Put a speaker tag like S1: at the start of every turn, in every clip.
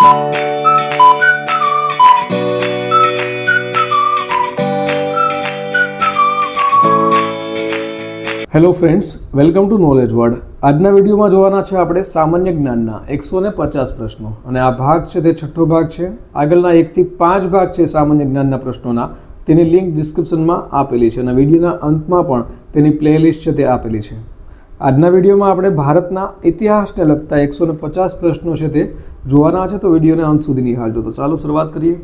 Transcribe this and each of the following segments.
S1: Hello friends welcome to knowledge word આજના વિડીયોમાં જોવાના છે આપણે સામાન્ય જ્ઞાનના એકસો ને પચાસ પ્રશ્નો. અને આ ભાગ છે, તે છઠ્ઠો ભાગ છે. આગળના એકથી પાંચ ભાગ છે સામાન્ય જ્ઞાનના પ્રશ્નોના. તેની લિંક ડિસ્ક્રિપ્શનમાં આપેલી છે અને વિડીયોના અંતમાં પણ તેની પ્લેલિસ્ટ છે તે આપેલી છે. આજના વિડીયોમાં આપણે ભારતના ઇતિહાસને લગતા એકસો ને પચાસ પ્રશ્નો છે તે જોવાના છે, તો વિડીયોને અંત સુધી નિહાળજો. તો ચાલો શરૂઆત કરીએ.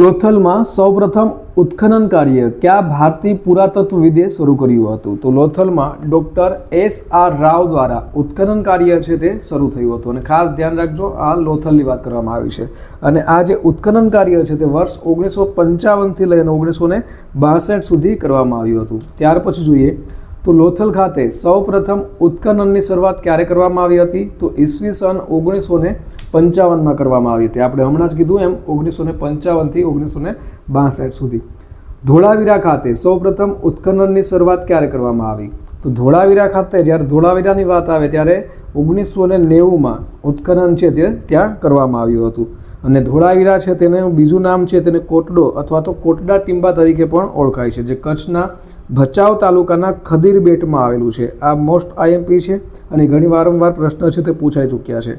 S1: લોથલમાં સૌપ્રથમ ઉત્ખનન કાર્ય કયા ભારતીય પુરાતત્વવિદે શરૂ કર્યું હતું? તો લોથલમાં ડૉક્ટર એસ આર રાવ દ્વારા ઉત્ખનન કાર્ય છે તે શરૂ થયું હતું. અને ખાસ ધ્યાન રાખજો, આ લોથલની વાત કરવામાં આવી છે. અને આ જે ઉત્ખનન કાર્ય છે તે વર્ષ ઓગણીસો પંચાવનથી લઈને ઓગણીસો ને બાસઠ સુધી કરવામાં આવ્યું હતું. ત્યાર પછી જોઈએ તો લોથલ ખાતે સૌપ્રથમ ઉત્ખનનની શરૂઆત ક્યારે કરવામાં આવી હતી? તો ઈસવી સન ઓગણીસો ને પંચાવનમાં કરવામાં આવી હતી. આપણે હમણાં જ કીધું એમ ઓગણીસો ને પંચાવનથી ઓગણીસો ને બાસઠ સુધી. ધોળાવીરા ખાતે સૌપ્રથમ ઉત્ખનનની શરૂઆત ક્યારે કરવામાં આવી? તો ધોળાવીરા ખાતે જ્યારે ધોળાવીરાની વાત આવે ત્યારે ઓગણીસો ને નેવુંમાં ઉત્ખનન છે તે ત્યાં કરવામાં આવ્યું હતું. અને ધોળાવીરા છે તેને બીજું નામ છે તેને કોટડો અથવા તો કોટડા ટીંબા તરીકે પણ ઓળખાય છે, જે કચ્છના ભચાઉ તાલુકાના ખદીર બેટમાં આવેલું છે. આ મોસ્ટ આઈએમપી છે અને ઘણી વારંવાર પ્રશ્ન છે તે પૂછાઈ ચૂક્યા છે.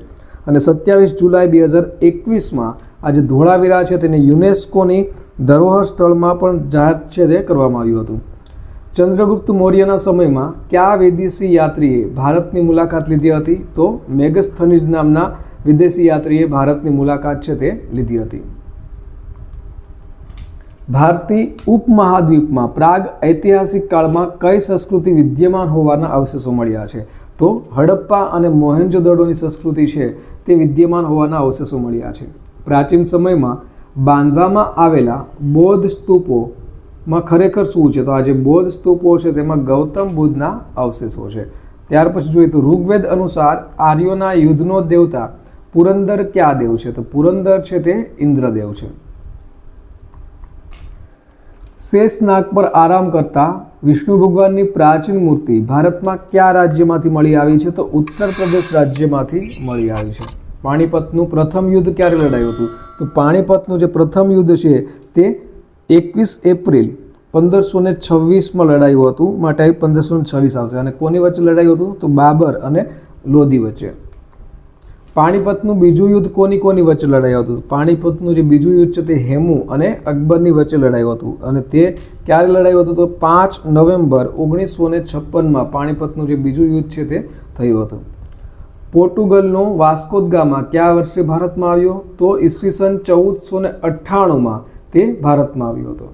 S1: અને સત્યાવીસ જુલાઈ બે હજાર એકવીસમાં આ જે ધોળાવીરા છે તેને યુનેસ્કોની ધરોહર સ્થળમાં પણ જાહેર છે તે કરવામાં આવ્યું હતું. ચંદ્રગુપ્ત મૌર્યના સમયમાં કયા વિદેશી યાત્રીએ ભારતની મુલાકાત લીધી હતી તો મેગસ્થનીજ નામના વિદેશી યાત્રીએ ભારતની મુલાકાત છે તે લીધી હતી. ભારતીય ઉપમહાદ્વીપમાં પ્રાગ ઐતિહાસિક કાળમાં કઈ સંસ્કૃતિ વિદ્યમાન હોવાના અવશેષો મળ્યા છે? તો હડપ્પા અને મોહેન્જોદડોની સંસ્કૃતિ છે તે વિદ્યમાન હોવાના અવશેષો મળ્યા છે. પ્રાચીન સમયમાં બાંધવામાં આવેલા બૌદ્ધ સ્તૂપોમાં ખરેખર શું છે? તો આ જે બૌદ્ધ સ્તૂપો છે તેમાં ગૌતમ બુદ્ધના અવશેષો છે. ત્યાર પછી જોઈએ તો ઋગ્વેદ અનુસાર આર્યોના યુદ્ધનો દેવતા પુરંદર કયા દેવ છે? તો પુરંદર છે તે ઇન્દ્રદેવ છે. શેષ નાગ પર આરામ કરતા વિષ્ણુ ભગવાનની પ્રાચીન મૂર્તિ ભારતમાં કયા રાજ્યમાંથી મળી આવી છે? તો ઉત્તર પ્રદેશ રાજ્યમાંથી મળી આવી છે. પાણીપતનું પ્રથમ યુદ્ધ ક્યારે લડાયું હતું? તો પાણીપતનું જે પ્રથમ યુદ્ધ છે તે એકવીસ એપ્રિલ પંદરસો ને છવ્વીસમાં લડાયું હતું. માટે પંદરસો ને છવ્વીસ આવશે. અને કોની વચ્ચે લડાયું હતું? તો બાબર અને લોધી વચ્ચે. પાણીપતનું બીજું યુદ્ધ કોની કોની વચ્ચે લડાયું હતું? પાણીપતનું જે બીજું યુદ્ધ છે તે હેમુ અને અકબરની વચ્ચે લડાયું હતું. અને તે ક્યારે લડાયું હતું તો પાંચ નવેમ્બર ઓગણીસો ને છપ્પનમાં પાણીપતનું જે બીજું યુદ્ધ છે તે થયું હતું. પોર્ટુગલનો વાસ્કોદ ગામા કયા વર્ષે ભારતમાં આવ્યો? તો ઈસવીસન ચૌદસો ને અઠ્ઠાણુંમાં તે ભારતમાં આવ્યો હતો.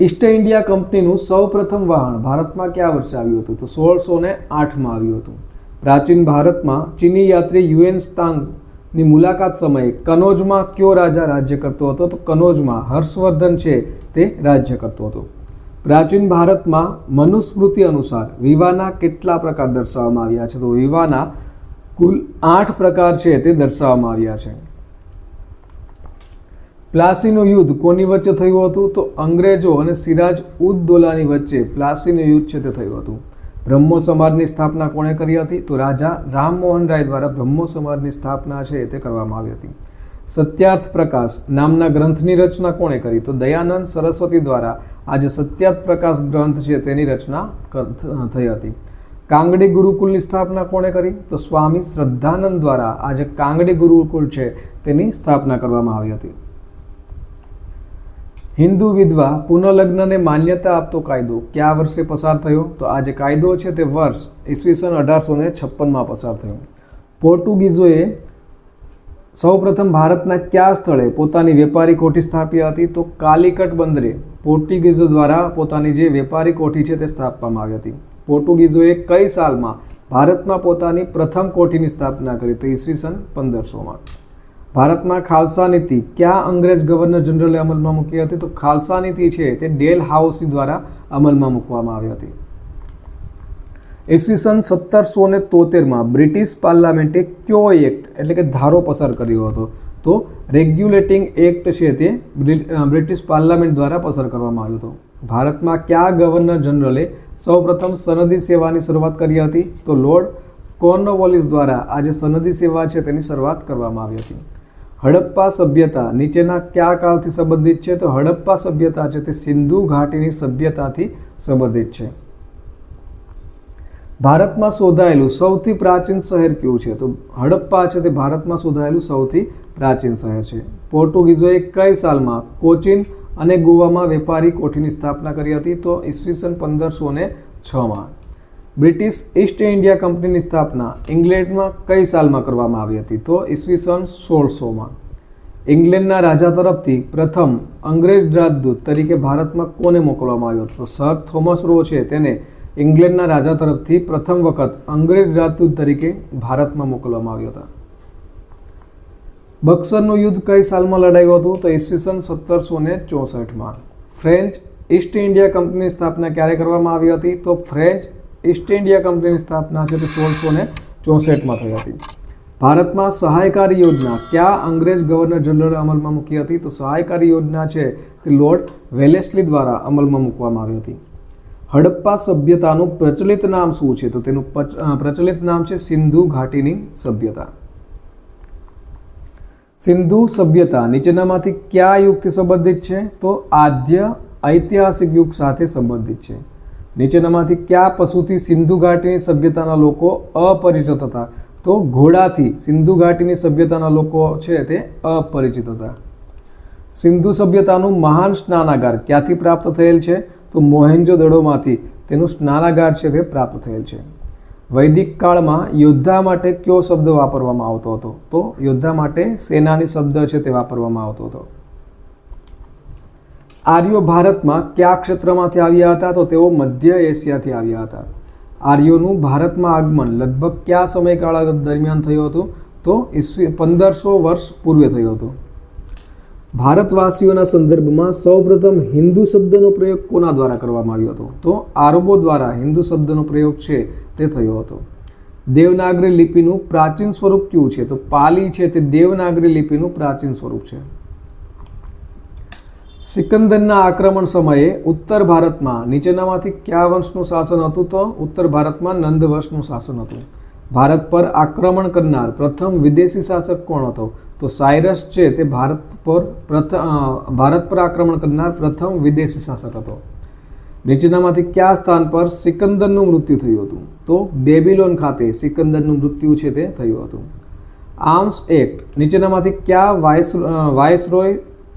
S1: ઈસ્ટ ઇન્ડિયા કંપનીનું સૌપ્રથમ વાહન ભારતમાં કયા વર્ષે આવ્યું હતું? તો સોળસો ને આઠમાં આવ્યું હતું. પ્રાચીન ભારતમાં ચીની યાત્રી યુએન સ્તાંગની મુલાકાત સમયે કનોજમાં કયો રાજા રાજ્ય કરતો હતો? તો કનોજમાં હર્ષવર્ધન છે તે રાજ્ય કરતો હતો. પ્રાચીન ભારતમાં મનુસ્મૃતિ અનુસાર વિવાહના કેટલા પ્રકાર દર્શાવવામાં આવ્યા છે? તો વિવાહના કુલ આઠ પ્રકાર છે તે દર્શાવવામાં આવ્યા છે. પ્લાસીનું યુદ્ધ કોની વચ્ચે થયું હતું? તો અંગ્રેજો અને સિરાજ ઉદ દોલાની વચ્ચે પ્લાસીનું યુદ્ધ છે તે થયું હતું. બ્રહ્મો સમાજની સ્થાપના કોણે કરી હતી? તો રાજા રામમોહન રાય દ્વારા બ્રહ્મો સમાજની સ્થાપના છે તે કરવામાં આવી હતી. સત્યાર્થ પ્રકાશ નામના ગ્રંથની રચના કોણે કરી? તો દયાનંદ સરસ્વતી દ્વારા આજે સત્યાર્થ પ્રકાશ ગ્રંથ છે તેની રચના થઈ હતી. કાંગડી ગુરુકુલની સ્થાપના કોણે કરી? તો સ્વામી શ્રદ્ધાનંદ દ્વારા આજે કાંગડી ગુરુકુલ છે તેની સ્થાપના કરવામાં આવી હતી. હિન્દુ વિધવા પુનઃલગ્નને માન્યતા આપતો કાયદો કયા વર્ષે પસાર થયો? તો આ જે કાયદો છે તે વર્ષ ઈસવીસન અઢારસો ને છપ્પનમાં પસાર થયો. પોર્ટુગીઝોએ સૌપ્રથમ ભારતના કયા સ્થળે પોતાની વેપારી કોઠી સ્થાપી હતી? તો કાલિકટ બંદરે પોર્ટુગીઝો દ્વારા પોતાની જે વેપારી કોઠી છે તે સ્થાપવામાં આવી હતી. પોર્ટુગીઝોએ કઈ સાલમાં ભારતમાં પોતાની પ્રથમ કોઠીની સ્થાપના કરી? તો ઈસવીસન પંદરસોમાં. ભારતમાં ખાલસા નીતિ કયા અંગ્રેજ ગવર્નર જનરલે અમલમાં મૂકી હતી? તો ખાલસા નીતિ છે તે ડેલ હાઉસી દ્વારા અમલમાં મૂકવામાં આવી હતી. ઈસવીસન સત્તરસો ને તોતેરમાં બ્રિટિશ પાર્લામેન્ટે કયો એક્ટ એટલે કે ધારો પસાર કર્યો હતો? તો રેગ્યુલેટિંગ એક્ટ છે તે બ્રિ- બ્રિટિશ પાર્લામેન્ટ દ્વારા પસાર કરવામાં આવ્યો હતો. ભારતમાં કયા ગવર્નર જનરલે સૌપ્રથમ સનદી સેવાની શરૂઆત કરી હતી? તો લોર્ડ કોર્નોવોલિસ દ્વારા આ જે સનદી સેવા છે તેની શરૂઆત કરવામાં આવી હતી. હડપ્પા સભ્યતા નીચેના કયા કાળથી સંબંધિત છે? તો હડપ્પા સભ્યતા છે તે સિંધુ ઘાટીની સભ્યતાથી સંબંધિત છે. ભારતમાં શોધાયેલું સૌથી પ્રાચીન શહેર કયું છે? તો હડપ્પા છે તે ભારતમાં શોધાયેલું સૌથી પ્રાચીન શહેર છે. પોર્ટુગીઝોએ કઈ સાલમાં કોચીન અને ગોવામાં વેપારી કોઠીની સ્થાપના કરી હતી? તો ઈસવીસન પંદરસો ને છમાં. બ્રિટિશ ઈસ્ટ ઇન્ડિયા કંપનીની સ્થાપના ઇંગ્લેન્ડમાં કઈ સાલમાં કરવામાં આવી હતી? તો ઈસવીસન સોળસોમાં. ઇંગ્લેન્ડના રાજા તરફથી પ્રથમ અંગ્રેજ રાજદૂત તરીકે ભારતમાં કોને મોકલવામાં આવ્યો હતો? સર થોમસ રો છે. તેને ઇંગ્લેન્ડના રાજા તરફથી પ્રથમ વખત અંગ્રેજ રાજદૂત તરીકે ભારતમાં મોકલવામાં આવ્યો હતા. બક્સરનું યુદ્ધ કઈ સાલમાં લડાયું હતું? તો ઈસવીસન સત્તરસો ને ચોસઠમાં. ફ્રેન્ચ ઈસ્ટ ઇન્ડિયા કંપનીની સ્થાપના ક્યારે કરવામાં આવી હતી? તો ફ્રેન્ચ ઈસ્ટ ઇન્ડિયા કંપનીની સ્થાપના છે તે સોળસો ને ચોસઠમાં થઈ હતી. ભારતમાં સહાયકારી યોજના કયા અંગ્રેજ ગવર્નર જનરલે અમલમાં મૂકી હતી? તો સહાયકારી યોજના છે તે લોર્ડ વેલેસ્લી દ્વારા અમલમાં મૂકવામાં આવી હતી. હડપ્પા સભ્યતાનું પ્રચલિત નામ શું છે? તો તેનું પ્રચલિત નામ છે સિંધુ ઘાટીની સભ્યતા. સિંધુ સભ્યતા નીચેનામાંથી કયા યુગથી સંબંધિત છે? તો આદ્ય ઐતિહાસિક યુગ સાથે સંબંધિત છે. નીચેનામાંથી કયા પશુથી સિંધુ ઘાટીની સભ્યતાના લોકો અપરિચિત હતા? તો ઘોડાથી સિંધુ ઘાટીની સભ્યતાના લોકો છે તે અપરિચિત હતા. સિંધુ સભ્યતાનું મહાન સ્નાનાગાર ક્યાંથી પ્રાપ્ત થયેલ છે? તો મોહેન્જો દડોમાંથી તેનું સ્નાનાગાર છે તે પ્રાપ્ત થયેલ છે. વૈદિક કાળમાં યોદ્ધા માટે કયો શબ્દ વાપરવામાં આવતો હતો? તો યોદ્ધા માટે સેનાની શબ્દ છે તે વાપરવામાં આવતો હતો. આર્યો ભારતમાં કયા ક્ષેત્રમાંથી આવ્યા હતા? તો તેઓ મધ્ય એશિયાથી આવ્યા હતા. આર્યોનું ભારતમાં આગમન લગભગ કયા સમયગાળા દરમિયાન થયું હતું? તો ઈસવી, પંદરસો વર્ષ પૂર્વે થયું હતું. ભારતવાસીઓના સંદર્ભમાં સૌપ્રથમ હિન્દુ શબ્દનો પ્રયોગ કોના દ્વારા કરવામાં આવ્યો હતો? તો આરબો દ્વારા હિન્દુ શબ્દનો પ્રયોગ છે તે થયો હતો. દેવનાગરી લિપિનું પ્રાચીન સ્વરૂપ કયું છે? તો પાલી છે તે દેવનાગરી લિપિનું પ્રાચીન સ્વરૂપ છે. સિકંદરના આક્રમણ સમયે ઉત્તર ભારતમાં નીચેનામાંથી કયા વંશનું શાસન હતું તો ઉત્તર ભારતમાં નંદ વંશનું શાસન હતું. ભારત પર આક્રમણ કરનાર પ્રથમ વિદેશી શાસક કોણ હતો? તો સાયરસ છે તે ભારત પર પ્રથમ ભારત પર આક્રમણ કરનાર પ્રથમ વિદેશી શાસક હતો. નીચેનામાંથી કયા સ્થાન પર સિકંદરનું મૃત્યુ થયું હતું? તો બેબીલોન ખાતે સિકંદરનું મૃત્યુ છે તે થયું હતું. આર્મ્સ એક્ટ નીચેનામાંથી કયા વાઇસ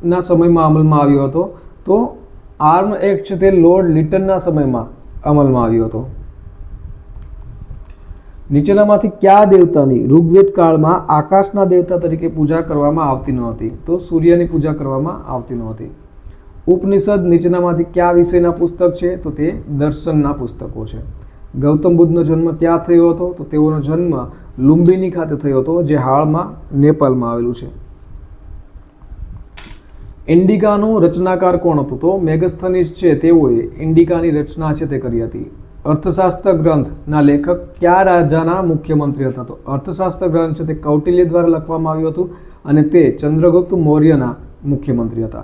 S1: વાઇસરોયના સમયમાં અમલમાં આવ્યો હતો. તો આર્મ એક્ટ છે તે લોર્ડ લિટનના સમયમાં અમલમાં આવ્યો હતો. નીચેનામાંથી કયા દેવતાની ઋગ્વેદ કાળમાં આકાશના દેવતા તરીકે પૂજા કરવામાં આવતી ન હતી તો સૂર્યની પૂજા કરવામાં આવતી ન હતી ઉપનિષદ નીચેનામાંથી કયા વિષયના પુસ્તક છે? તો તે દર્શનના પુસ્તકો છે. ગૌતમ બુદ્ધનો જન્મ ક્યાં થયો હતો. તો તેઓનો જન્મ લુંબિની ખાતે થયો હતો, જે હાલમાં નેપાળમાં આવેલું છે. ઇન્ડિકાનો રચનાકાર કોણ હતો? તો મેગસ્થનીસ છે તેઓએ ઇન્ડિકાની રચના છે તે કરી હતી. અર્થશાસ્ત્ર ગ્રંથના લેખક કયા રાજાના મુખ્યમંત્રી હતા? તો અર્થશાસ્ત્ર ગ્રંથ છે તે કૌટિલ્ય દ્વારા લખવામાં આવ્યું હતું અને તે ચંદ્રગુપ્ત મૌર્યના મુખ્યમંત્રી હતા.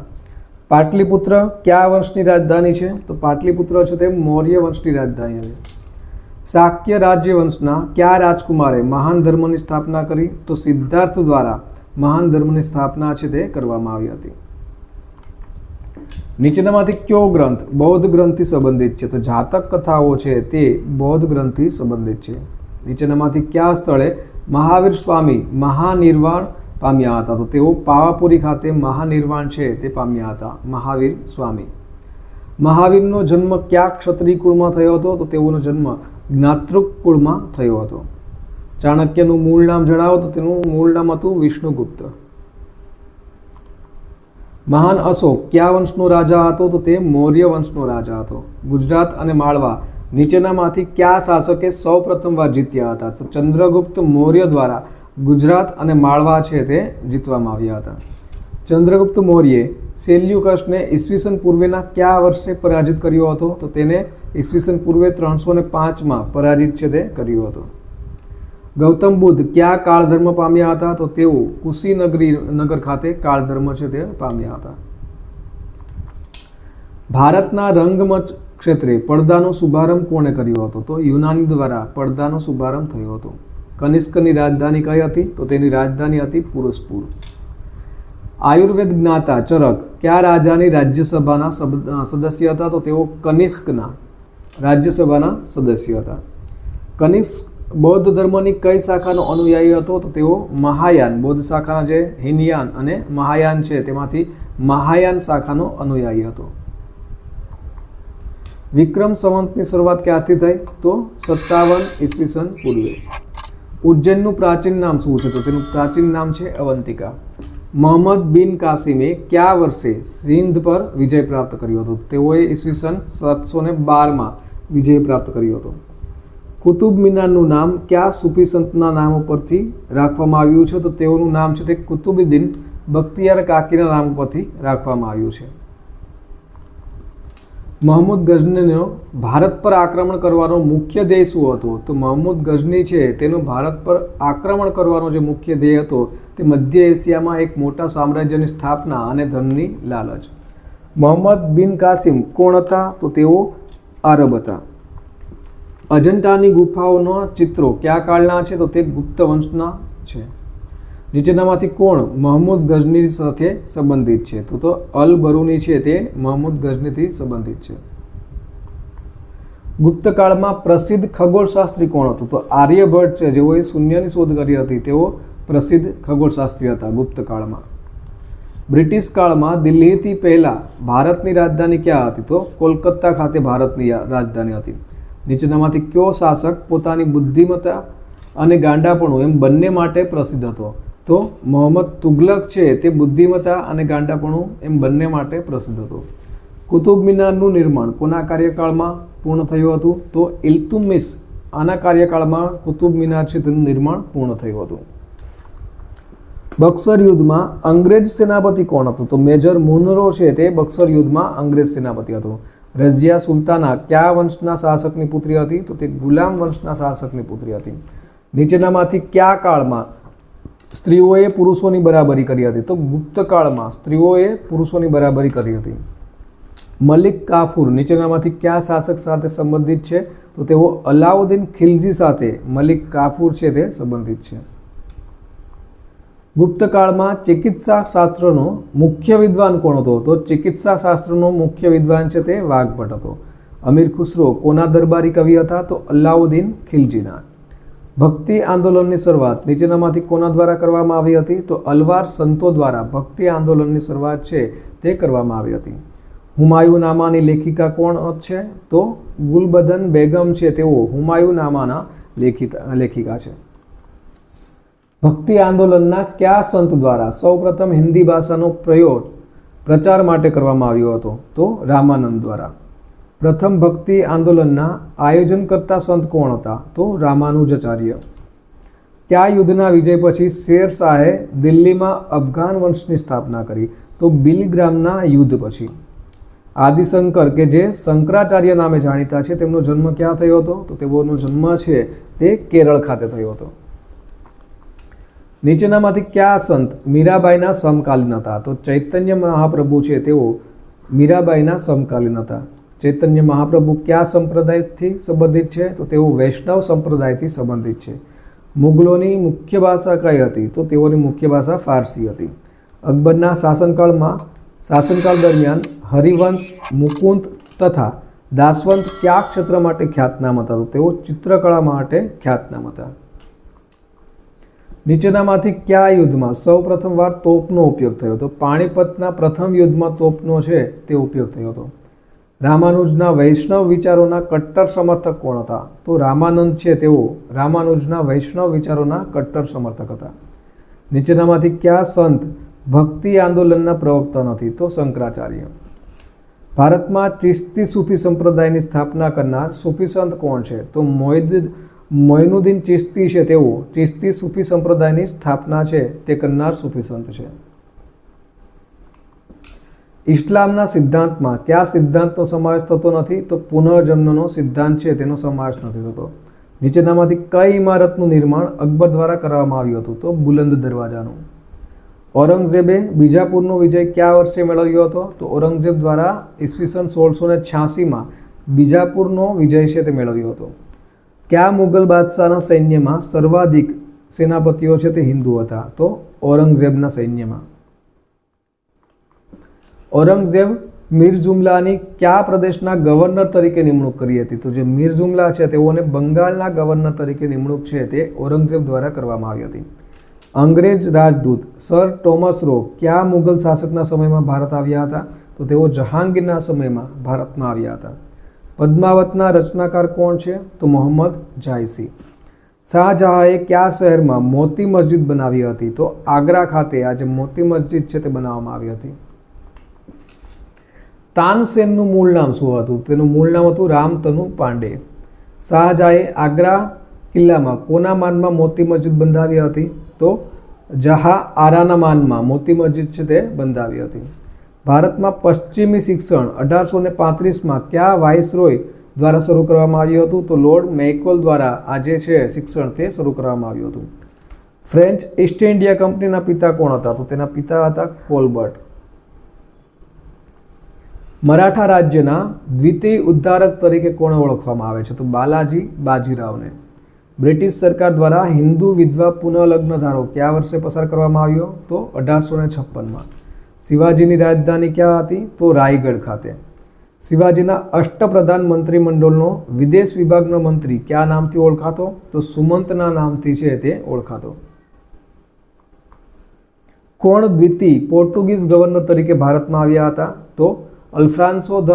S1: પાટલીપુત્ર કયા વંશની રાજધાની છે? તો પાટલીપુત્ર છે તે મૌર્ય વંશની રાજધાની હતી. શાક્ય રાજ્ય વંશના કયા રાજકુમારે મહાન ધર્મની સ્થાપના કરી? તો સિદ્ધાર્થ દ્વારા મહાન ધર્મની સ્થાપના છે તે કરવામાં આવી હતી. નીચેનામાંથી કયો ગ્રંથ બૌદ્ધ ગ્રંથથી સંબંધિત છે તો જાતક કથાઓ છે તે બૌદ્ધ ગ્રંથથી સંબંધિત છે નીચેનામાંથી કયા સ્થળે મહાવીર સ્વામી મહાનિર્વાણ પામ્યા હતા તો તેઓ પાવાપુરી ખાતે મહાનિર્વાણ છે તે પામ્યા હતા મહાવીર સ્વામી મહાવીરનો જન્મ કયા ક્ષત્રિય કુળમાં થયો હતો તો તેઓનો જન્મ જ્ઞાતૃક કુળમાં થયો હતો ચાણક્યનું મૂળ નામ જણાવો, તો તેનું મૂળ નામ હતું વિષ્ણુગુપ્ત। મહાન અશોક કયા વંશનો રાજા હતો તો તે મૌર્ય વંશનો રાજા હતો. ગુજરાત અને માળવા નીચેનામાંથી કયા શાસકે સૌ પ્રથમવાર જીત્યા હતા? તો ચંદ્રગુપ્ત મૌર્ય દ્વારા ગુજરાત અને માળવા છે તે જીતવામાં આવ્યા હતા. ચંદ્રગુપ્ત મૌર્યે સેલ્યુકસને ઈસવીસન પૂર્વેના કયા વર્ષે પરાજિત કર્યો હતો? તો તેને ઈસવીસન પૂર્વે ત્રણસો ને પાંચમાં પરાજિત છે તે કર્યો હતો. ગૌતમ બુદ્ધ ક્યાં કાળધર્મ પામ્યા હતા? તો તેઓ કુશીનગરી નગર ખાતે કાળધર્મ છે તે પામ્યા હતા. ભારતના રંગમંચ ક્ષેત્રે પડદાનો શુભારંભ કોણે કર્યો હતો? તો યુનાની દ્વારા પડદાનો શુભારંભ થયો હતો. કનિષ્કની રાજધાની કઈ હતી? તો તેની રાજધાની હતી પુરસ્પુર. આયુર્વેદ જ્ઞાતા ચરક કયા રાજાની રાજ્યસભાના સદસ્ય હતા? તો તેઓ કનિષ્કના રાજ્યસભાના સદસ્ય હતા. કનિષ્ક બૌદ્ધ ધર્મની કઈ શાખાનો અનુયાયી હતો તો તેઓ મહાયાન, બૌદ્ધ શાખાના જે હિનયાન અને મહાયાન છે તેમાંથી મહાયાન શાખાનો અનુયાયી હતો. વિક્રમ સંવંતની શરૂઆત ક્યારથી થઈ? તો સત્તાવન ઈસવીસન પૂર્વે. ઉજ્જૈનનું પ્રાચીન નામ શું છે? તો તેનું પ્રાચીન નામ છે અવંતિકા. મોહમ્મદ બિન કાસિમે કયા વર્ષે સિંધ પર વિજય પ્રાપ્ત કર્યો હતો? તેઓએ ઈસવીસન સાતસો ને બારમાં વિજય પ્રાપ્ત કર્યો હતો. કુતુબ મિનારનું નામ કયા સૂફી સંતના નામ ઉપરથી રાખવામાં આવ્યું છે? તો તેઓનું નામ છે તે કુતુબુદ્દીન બખ્તિયાર કાકીના નામ ઉપરથી રાખવામાં આવ્યું છે. મહમૂદ ગઝનીનો ભારત પર આક્રમણ કરવાનો મુખ્ય ધ્યેય શું હતો? તો મહમૂદ ગઝની છે તેનો ભારત પર આક્રમણ કરવાનો જે મુખ્ય ધ્યેય હતો તે મધ્ય એશિયામાં એક મોટા સામ્રાજ્યની સ્થાપના અને ધનની લાલચ. મોહમ્મદ બિન કાસિમ કોણ હતા? તો તેઓ આરબ હતા. અજંટાની ગુફાઓના ચિત્રો કયા કાળના છે તો તે ગુપ્ત વંશના છે. નીચેનામાંથી કોણ મહમૂદ ગઝની સાથે સંબંધિત છે? તો તો અલ બરુની છે તે મહમૂદ ગઝનીથી સંબંધિત છે. ગુપ્ત કાળમાં પ્રસિદ્ધ ખગોળશાસ્ત્રી કોણ હતું? તો આર્યભટ્ટ છે, જેઓએ શૂન્યની શોધ કરી હતી. તેઓ પ્રસિદ્ધ ખગોળશાસ્ત્રી હતા ગુપ્ત કાળમાં. બ્રિટિશ કાળમાં દિલ્હીથી પહેલાં ભારતની રાજધાની ક્યાં હતી? તો કોલકાતા ખાતે ભારતની રાજધાની હતી. નીચેનામાંથી કયો શાસક પોતાની બુદ્ધિમત્તા અને ગાંડાપણું એમ બંને માટે પ્રસિદ્ધ હતો? તો મોહમ્મદ તુગલક છે તે બુદ્ધિમત્તા અને ગાંડાપણું એમ બંને માટે પ્રસિદ્ધ હતો. કુતુબ મિનારનું નિર્માણ કોના કાર્યકાળમાં પૂર્ણ થયું હતું? તો ઇલ્તુમિસ આના કાર્યકાળમાં કુતુબ મિનાર છે તેનું નિર્માણ પૂર્ણ થયું હતું. બક્સર યુદ્ધમાં અંગ્રેજ સેનાપતિ કોણ હતું? તો મેજર મુનરો છે તે બક્સર યુદ્ધમાં અંગ્રેજ સેનાપતિ હતો. રઝિયા સુલતાના કયા વંશના શાસકની પુત્રી હતી? તો તે ગુલામ વંશના શાસકની પુત્રી હતી. નીચેનામાંથી કયા કાળમાં સ્ત્રીઓએ પુરુષોની બરાબરી કરી હતી? તો ગુપ્ત કાળમાં સ્ત્રીઓએ પુરુષોની બરાબરી કરી હતી. મલિક કાફુર નીચેનામાંથી કયા શાસક સાથે સંબંધિત છે? તો તેઓ અલાઉદ્દીન ખિલજી સાથે મલિક કાફુર છે તે સંબંધિત છે. ગુપ્ત કાળમાં ચિકિત્સા શાસ્ત્રનો મુખ્ય વિદ્વાન કોણ હતો? તો ચિકિત્સા શાસ્ત્રનો મુખ્ય વિદ્વાન છે તે વાઘભટ હતો. અમીર ખુસરો, કોના દરબારી કવિ હતા? તો અલ્લાઉદ્દીન ખિલજીના. ભક્તિ આંદોલનની શરૂઆત નીચેનામાંથી કોના દ્વારા કરવામાં આવી હતી? તો અલવાર સંતો દ્વારા ભક્તિ આંદોલનની શરૂઆત છે તે કરવામાં આવી હતી. હુમાયુનામાની લેખિકા કોણ છે? તો ગુલબદન બેગમ છે તેઓ હુમાયુનામાના લેખિતા, લેખિકા છે. ભક્તિ આંદોલનના કયા સંત દ્વારા સૌપ્રથમ હિન્દી ભાષાનો પ્રયોગ પ્રચાર માટે કરવામાં આવ્યો હતો? તો રામાનંદ દ્વારા. પ્રથમ ભક્તિ આંદોલનના આયોજન કરતા સંત કોણ હતા? તો રામાનુજાચાર્ય. કયા યુદ્ધના વિજય પછી શેર શાહે દિલ્હીમાં અફઘાન વંશની સ્થાપના કરી? તો બિલીગ્રામના યુદ્ધ પછી. આદિશંકર, કે જે શંકરાચાર્ય નામે જાણીતા છે, તેમનો જન્મ ક્યાં થયો હતો? તો તેઓનો જન્મ છે તે કેરળ ખાતે થયો હતો. નીચેનામાંથી કયા સંત મીરાબાઈના સમકાલીન હતા? તો ચૈતન્ય મહાપ્રભુ છે તેઓ મીરાબાઈના સમકાલીન હતા. ચૈતન્ય મહાપ્રભુ કયા સંપ્રદાયથી સંબંધિત છે? તો તેઓ વૈષ્ણવ સંપ્રદાયથી સંબંધિત છે. મુગલોની મુખ્ય ભાષા કઈ હતી? તો તેઓની મુખ્ય ભાષા ફારસી હતી. અકબરના શાસનકાળમાં, શાસનકાળ દરમિયાન હરિવંશ, મુકુંદ તથા દાસવંત કયા ક્ષેત્ર માટે ખ્યાતનામ હતા? તો તેઓ ચિત્રકળા માટે ખ્યાતનામ હતા. નીચેનામાંથી કયા યુદ્ધમાં સૌ પ્રથમવાર તોપનો ઉપયોગ થયો હતો? પાણીપતના પ્રથમ યુદ્ધમાં તોપનો છે તે ઉપયોગ થયો હતો. રામાનુજના વૈષ્ણવ વિચારોના કટ્ટર સમર્થક કોણ હતા? તો રામાનંદ છે તેઓ. રામાનુજના વૈષ્ણવ વિચારોના કટ્ટર સમર્થક હતા. નીચેનામાંથી કયા સંત ભક્તિ આંદોલનના પ્રવક્તા નથી? તો શંકરાચાર્ય. ભારતમાં ચિસ્તી સૂફી સંપ્રદાયની સ્થાપના કરનાર સૂફી સંત કોણ છે? તો મોઇદ મોઇનુદ્દીન ચિસ્તી છે તેઓ. ચિસ્તી સૂફી સંપ્રદાયની સ્થાપના છે. તે કરનાર સૂફી સંત છે. ઇસ્લામના સિદ્ધાંતમાં કયા સિદ્ધાંતનો સમાવેશ થતો નથી? તો પુનર્જન્મનો સિદ્ધાંત છે. તેનો સમાવેશ નથી થતો. નીચેનામાંથી કઈ ઇમારતનું નિર્માણ અકબર દ્વારા કરવામાં આવ્યું હતું? તો બુલંદ દરવાજાનું. ઔરંગઝેબે બીજાપુરનો વિજય કયા વર્ષે મેળવ્યો હતો? તો ઔરંગઝેબ દ્વારા ઈસવીસન સોળસો ને છ્યાસીમાં બીજાપુરનો વિજય છે તે મેળવ્યો હતો. કયા મુગલ બાદશાહના સૈન્યમાં સર્વાધિક સેનાપતિઓ છે તે હિન્દુ હતા તો ઔરંગઝેબના સૈન્યમાં ઔરંગઝેબ મીર જુમલાની કયા પ્રદેશના ગવર્નર તરીકે નિમણૂક કરી હતી તો જે મીર જુમલા છે તેઓને બંગાળના ગવર્નર તરીકે નિમણૂક છે તે ઔરંગઝેબ દ્વારા કરવામાં આવી હતી અંગ્રેજ રાજદૂત સર ટોમસ રો કયા મુગલ શાસકના સમયમાં ભારત આવ્યા હતા તો તેઓ જહાંગીરના સમયમાં ભારતમાં આવ્યા હતા પદ્માવતના રચનાકાર કોણ છે? તો મોહમ્મદ જાયસી. શાહજહાંએ કયા શહેરમાં મોતી મસ્જિદ બનાવી હતી? તો આગ્રા ખાતે આ જે મોતી મસ્જિદ છે તે બનાવવામાં આવી હતી. તાનસેનનું મૂળ નામ શું હતું? તેનું મૂળ નામ હતું રામતનુ પાંડે. શાહજહાએ આગ્રા કિલ્લામાં કોના માનમાં મોતી મસ્જિદ બંધાવી હતી? તો જહા આરાના માનમાં મોતી મસ્જિદ છે તે બંધાવી હતી. ભારતમાં પશ્ચિમી શિક્ષણ અઢારસો ને પાંત્રીસમાં કયા વાઇસરોય દ્વારા શરૂ કરવામાં આવ્યું હતું? તો લોર્ડ મેકોલ દ્વારા આ જે છે શિક્ષણ તે શરૂ કરવામાં આવ્યું હતું. ફ્રેન્ચ ઈસ્ટ ઇન્ડિયા કંપનીના પિતા કોણ હતા? તો તેના પિતા હતા કોલબર્ટ. મરાઠા રાજ્યના દ્વિતીય ઉદ્ધારક તરીકે કોણે ઓળખવામાં આવે છે? તો બાલાજી બાજીરાવને. બ્રિટિશ સરકાર દ્વારા હિન્દુ વિધવા પુનઃલગ્ન ધારો કયા વર્ષે પસાર કરવામાં આવ્યો? તો અઢારસો ને છપ્પનમાં. શિવાજીની રાજધાની ક્યાં હતી? તો રાયગઢ ખાતે. શિવાજીના અષ્ટપ્રધાન મંત્રીમંડળનો વિદેશ વિભાગનો મંત્રી કયા નામથી ઓળખાતો? તો સુમંતના નામથી છે તે ઓળખાતો. કોણ દ્વિતી પોર્ટુગીઝ ગવર્નર તરીકે ભારતમાં આવ્યા હતા? તો અલ્ફ્રાન્સો ધ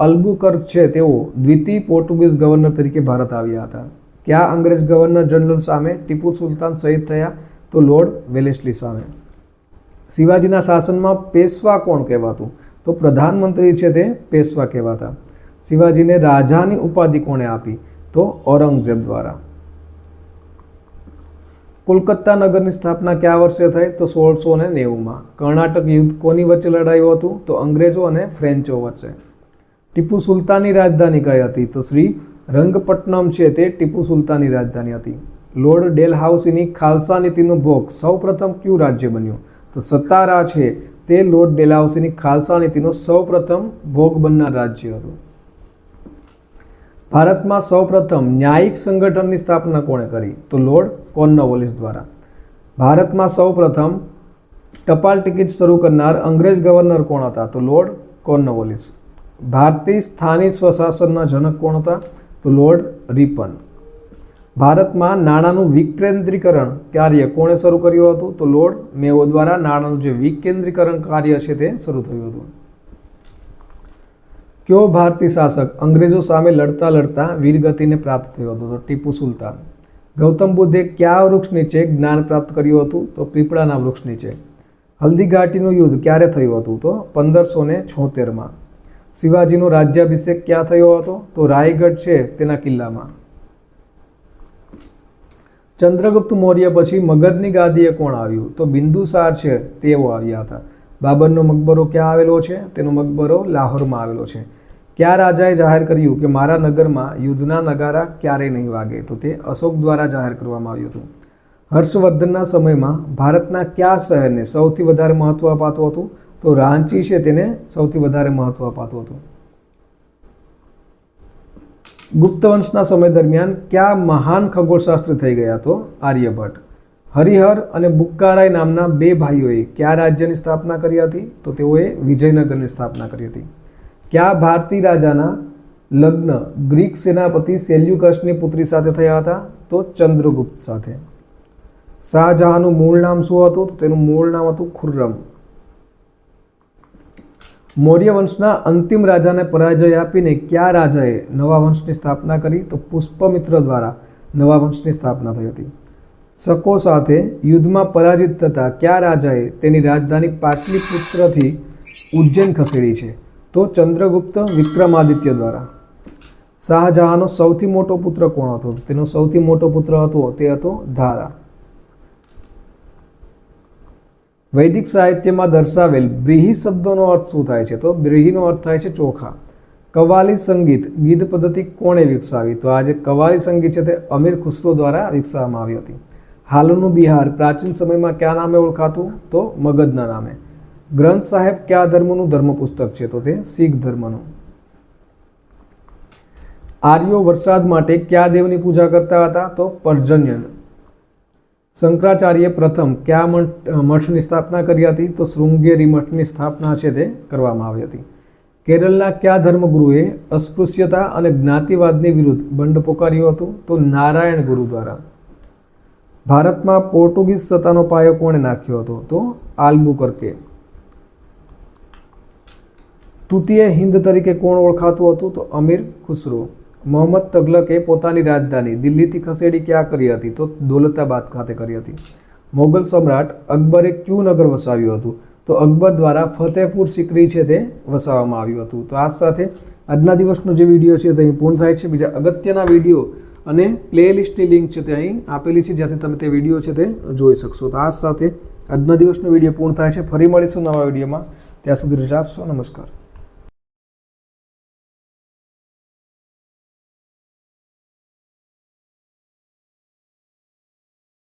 S1: અલ્બુકર્ક છે તેઓ દ્વિતી પોર્ટુગીઝ ગવર્નર તરીકે ભારત આવ્યા હતા. કયા અંગ્રેજ ગવર્નર જનરલ સામે ટીપુ સુલતાન શહીદ થયા? તો લોર્ડ વેલેસ્લી સામે. શિવાજીના શાસનમાં પેશવા કોણ કહેવાતું? તો પ્રધાનમંત્રી છે તે પેશવા કહેવાતા. શિવાજીને રાજાની ઉપાધિ કોણે આપી? તો ઔરંગઝેબ દ્વારા. કોલકાતા નગરની સ્થાપના કયા વર્ષે થઈ? તો સોળસો ને નેવુંમાં. કર્ણાટક યુદ્ધ કોની વચ્ચે લડાયું હતું? તો અંગ્રેજો અને ફ્રેન્ચો વચ્ચે. ટીપુ સુલતાનની રાજધાની કઈ હતી? તો શ્રી રંગપટ્ટનમ છે તે ટીપુ સુલતાનની રાજધાની હતી. લોર્ડ ડેલહાઉસીની ખાલસા નીતિનો ભોગ સૌપ્રથમ કયું રાજ્ય બન્યું? તો સતારા છે. તે લોર્ડ ડેલાઉસીની ખાલસા નીતિનો સૌપ્રથમ ભોગ બનનાર રાજ્ય હતું. ભારતમાં સૌપ્રથમ ન્યાયિક સંગઠનની સ્થાપના કોણે કરી? તો લોર્ડ કોર્નવોલિસ દ્વારા. ભારતમાં સૌપ્રથમ ટપાલ ટિકિટ શરૂ કરનાર અંગ્રેજ ગવર્નર કોણ હતા? તો લોર્ડ કોર્નવોલિસ. ભારતીય સ્થાનિક સ્વશાસનના જનક કોણ હતા? તો લોર્ડ રિપન. ભારતમાં નાણાંનું વિકેન્દ્રીકરણ કાર્ય કોણે શરૂ કર્યું હતું? તો લોર્ડ મેઓ દ્વારા નાણાંનું જે વિકેન્દ્રીકરણ કાર્ય છે તે શરૂ થયું હતું. કયો ભારતીય શાસક અંગ્રેજો સામે લડતા લડતા વીરગતિને પ્રાપ્ત થયો હતો? તો ટીપુ સુલતાન. ગૌતમ બુદ્ધે કયા વૃક્ષ નીચે જ્ઞાન પ્રાપ્ત કર્યું હતું? તો પીપળાના વૃક્ષ નીચે. હલ્દીઘાટીનું યુદ્ધ ક્યારે થયું હતું? તો પંદરસો ને છોતેરમાં. શિવાજીનો રાજ્યાભિષેક ક્યાં થયો હતો? તો રાયગઢ છે તેના કિલ્લામાં. ચંદ્રગુપ્ત મૌર્ય પછી મગધની ગાદીએ કોણ આવ્યું? તો બિંદુસાર છે, તેઓ આવ્યા હતા. બાબરનો મકબરો ક્યાં આવેલો છે? તેનો મકબરો લાહોરમાં આવેલો છે. ક્યાં રાજાએ જાહેર કર્યું કે મારા નગરમાં યુદ્ધના નગારા ક્યારેય નહીં વાગે? તો તે અશોક દ્વારા જાહેર કરવામાં આવ્યું હતું. હર્ષવર્ધનના સમયમાં ભારતના કયા શહેરને સૌથી વધારે મહત્વ અપાતું હતું? તો રાંચી છે, તેને સૌથી વધારે મહત્વ અપાતું હતું. ગુપ્ત વંશના સમય દરમિયાન કયા મહાન ખગોળશાસ્ત્રી થઈ ગયા તો આર્યભટ્ટ. હરિહર અને બુક્કારાય નામના બે ભાઈઓએ કયા રાજ્યની સ્થાપના કરી હતી? તો તેઓએ વિજયનગરની સ્થાપના કરી હતી. કયા ભારતીય રાજાના લગ્ન ગ્રીક સેનાપતિ સેલ્યુકસની પુત્રી સાથે થયા હતા? તો ચંદ્રગુપ્ત સાથે. શાહજહાંનું મૂળ નામ શું હતું? તો તેનું મૂળ નામ હતું ખુર્રમ. મૌર્ય વંશના અંતિમ રાજાને પરાજય આપીને કયા રાજાએ નવા વંશની સ્થાપના કરી તો પુષ્પમિત્ર દ્વારા નવા વંશની સ્થાપના થઈ હતી. શકો સાથે યુદ્ધમાં પરાજિત થતા કયા રાજાએ તેની રાજધાની પાટલીપુત્રથી ઉજ્જૈન ખસેડી છે તો ચંદ્રગુપ્ત વિક્રમાદિત્ય દ્વારા. શાહજહાંનો સૌથી મોટો પુત્ર કોણ હતો? તેનો સૌથી મોટો પુત્ર હતો, તે હતો ધારા. વૈદિક સાહિત્યમાં દર્શાવેલ બ્રીહી શબ્દોનો અર્થ શું થાય છે? તો બ્રીહીનો અર્થ થાય છે ચોખા. કવાલી સંગીત ગીત પદ્ધતિ કોણે વિકસાવી? તો આ જે કવાલી સંગીત છે તે અમીર ખુસરો દ્વારા વિકસાવવામાં આવી હતી. હાલનું બિહાર પ્રાચીન સમયમાં કયા નામે ઓળખાતું? તો મગધના નામે. ગ્રંથ સાહેબ, કયા ધર્મનું ધર્મ પુસ્તક છે? તો તે શીખ ધર્મનું. આર્યો વરસાદ માટે કયા દેવની પૂજા કરતા હતા? તો પર્જન્યન. શંકરાચાર્ય પ્રથમ કયા મઠ મઠની સ્થાપના કરી હતી? તો શૃંગેરી મઠની સ્થાપના છે તે કરવામાં આવી હતી. કેરળના કયા ધર્મગુરુએ અસ્પૃશ્યતા અને જ્ઞાતિવાદની વિરુદ્ધ બંડ પોકાર્યું હતું? તો નારાયણ ગુરુ દ્વારા. ભારતમાં પોર્ટુગીઝ સત્તાનો પાયો કોણે નાખ્યો હતો? તો આલ્બુકર્કે. તૃતીય હિન્દ તરીકે કોણ ઓળખાતું હતું? તો અમીર ખુસરો. મોહમ્મદ તગલકે પોતાની રાજધાની દિલ્હીથી ખસેડી ક્યાં કરી હતી? તો દોલતાબાદ ખાતે કરી હતી. મોગલ સમ્રાટ અકબરે ક્યુ નગર વસાવ્યું હતું? તો અકબર દ્વારા ફતેહપુર સિકરી છે તે વસાવવામાં આવ્યું હતું. તો આ સાથે આજના દિવસનો જે વીડિયો છે તે અહીં પૂર્ણ થાય છે. બીજા અગત્યના વીડિયો અને પ્લેલિસ્ટની લિંક છે તે અહીં આપેલી છે, જ્યાંથી તમે તે વીડિયો છે તે જોઈ શકશો. તો આ સાથે આજના દિવસનો વીડિયો પૂર્ણ થાય છે. ફરી મળીશું નવા વિડીયોમાં. ત્યાં સુધી રજા આપશો. નમસ્કાર.